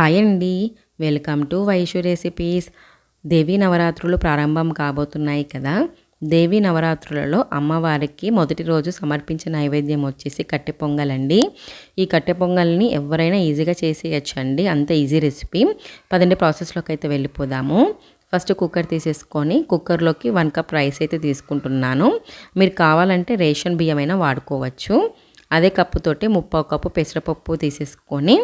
Hi అండి. Welcome to Vaishu recipes. Devi నవరాత్రులు ప్రారంభం కాబోతున్నాయి కదా. దేవీ నవరాత్రులలో అమ్మవారికి మొదటి రోజు సమర్పించే నైవేద్యం వచ్చేసి కట్టె పొంగలండి ఈ కట్టె పొంగల్ని ఎవరైనా ఈజీగా చేసేయచ్చు అండి అంత ఈజీ రెసిపీ. పదండి ప్రాసెస్లోకి అయితే వెళ్ళిపోదాము. ఫస్ట్ కుక్కర్ తీసేసుకొని కుక్కర్లోకి వన్ కప్ రైస్ అయితే తీసుకుంటున్నాను. మీరు కావాలంటే రేషన్ బియ్యమైనా వాడుకోవచ్చు. అదే కప్పుతోటి ముప్పావు కప్పు పెసరపప్పు తీసేసుకొని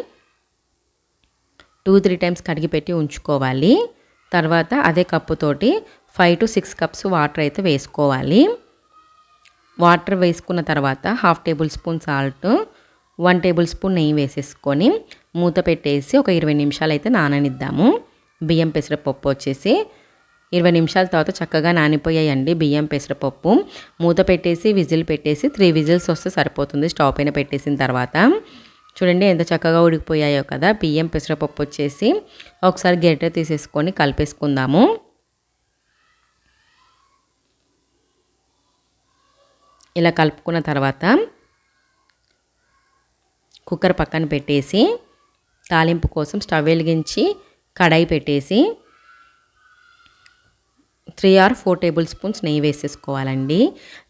టూ త్రీ టైమ్స్ కడిగి పెట్టి ఉంచుకోవాలి. తర్వాత అదే కప్పుతోటి five to six cups water అయితే వేసుకోవాలి. వాటర్ వేసుకున్న తర్వాత half tablespoon salt one tablespoon నెయ్యి వేసేసుకొని మూత పెట్టేసి ఒక ఇరవై నిమిషాలు అయితే నాననిద్దాము. బియ్యం పెసరపప్పు వచ్చేసి ఇరవై నిమిషాల తర్వాత చక్కగా నానిపోయాయండి బియ్యం పెసరపప్పు. మూత పెట్టేసి విజిల్ పెట్టేసి త్రీ విజిల్స్ వస్తే సరిపోతుంది. స్టవ్ పైన పెట్టేసిన తర్వాత చూడండి ఎంత చక్కగా ఉడికిపోయాయో కదా. బియ్యం పెసరపప్పు వచ్చేసి ఒకసారి గెడ్డ తీసేసుకొని కలిపేసుకుందాము. ఇలా కలుపుకున్న తర్వాత కుక్కర్ పక్కన పెట్టేసి తాలింపు కోసం స్టవ్ వెలిగించి కడాయి పెట్టేసి three or four tablespoons నెయ్యి వేసేసుకోవాలండి.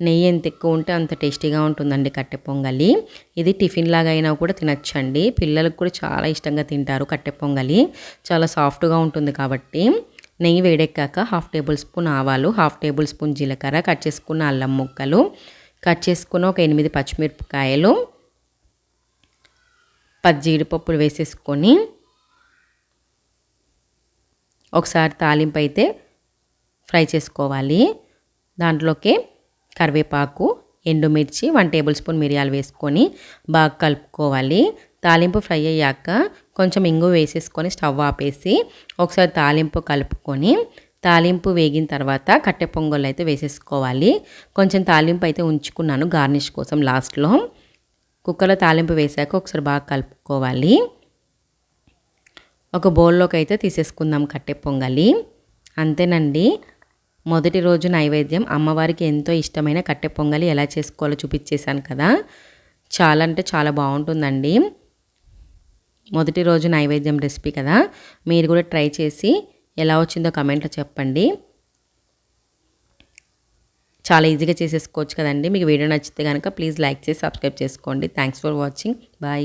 నెయ్యి ఎంత ఎక్కువ ఉంటే అంత టేస్టీగా ఉంటుందండి కట్టె పొంగలి. ఇది టిఫిన్ లాగా అయినా కూడా తినచ్చండి. పిల్లలకు కూడా చాలా ఇష్టంగా తింటారు కట్టె పొంగలి. చాలా సాఫ్ట్గా ఉంటుంది కాబట్టి. నెయ్యి వేడెక్కాక హాఫ్ టేబుల్ స్పూన్ ఆవాలు హాఫ్ టేబుల్ స్పూన్ జీలకర్ర కట్ చేసుకున్న అల్లం ముక్కలు కట్ చేసుకున్న ఒక ఎనిమిది పచ్చిమిరపకాయలు పది జీడిపప్పులు వేసేసుకొని ఒకసారి తాలింపు అయితే ఫ్రై చేసుకోవాలి. దాంట్లోకి కరివేపాకు ఎండుమిర్చి వన్ టేబుల్ స్పూన్ మిరియాలు వేసుకొని బాగా కలుపుకోవాలి. తాలింపు ఫ్రై అయ్యాక కొంచెం ఇంగు వేసేసుకొని స్టవ్ ఆపేసి ఒకసారి తాలింపు కలుపుకొని తాలింపు వేగిన తర్వాత కట్టె పొంగల్ అయితే వేసేసుకోవాలి. కొంచెం తాలింపు అయితే ఉంచుకున్నాను గార్నిష్ కోసం లాస్ట్లో. కుక్కర్లో తాలింపు వేసాక ఒకసారి బాగా కలుపుకోవాలి. ఒక బౌల్లోకి అయితే తీసేసుకుందాం కట్టె పొంగలి. అంతేనండి. మొదటి రోజు నైవేద్యం అమ్మవారికి ఎంతో ఇష్టమైన కట్టె పొంగలి ఎలా చేసుకోవాలో చూపించేశాను కదా. చాలా అంటే చాలా బాగుంటుందండి. మొదటి రోజు నైవేద్యం రెసిపీ కదా. మీరు కూడా ట్రై చేసి ఎలా వచ్చిందో కమెంట్లో చెప్పండి. చాలా ఈజీగా చేసేసుకోవచ్చు కదండి. మీకు వీడియో నచ్చితే కనుక ప్లీజ్ లైక్ చేసి సబ్స్క్రైబ్ చేసుకోండి. Thanks for watching bye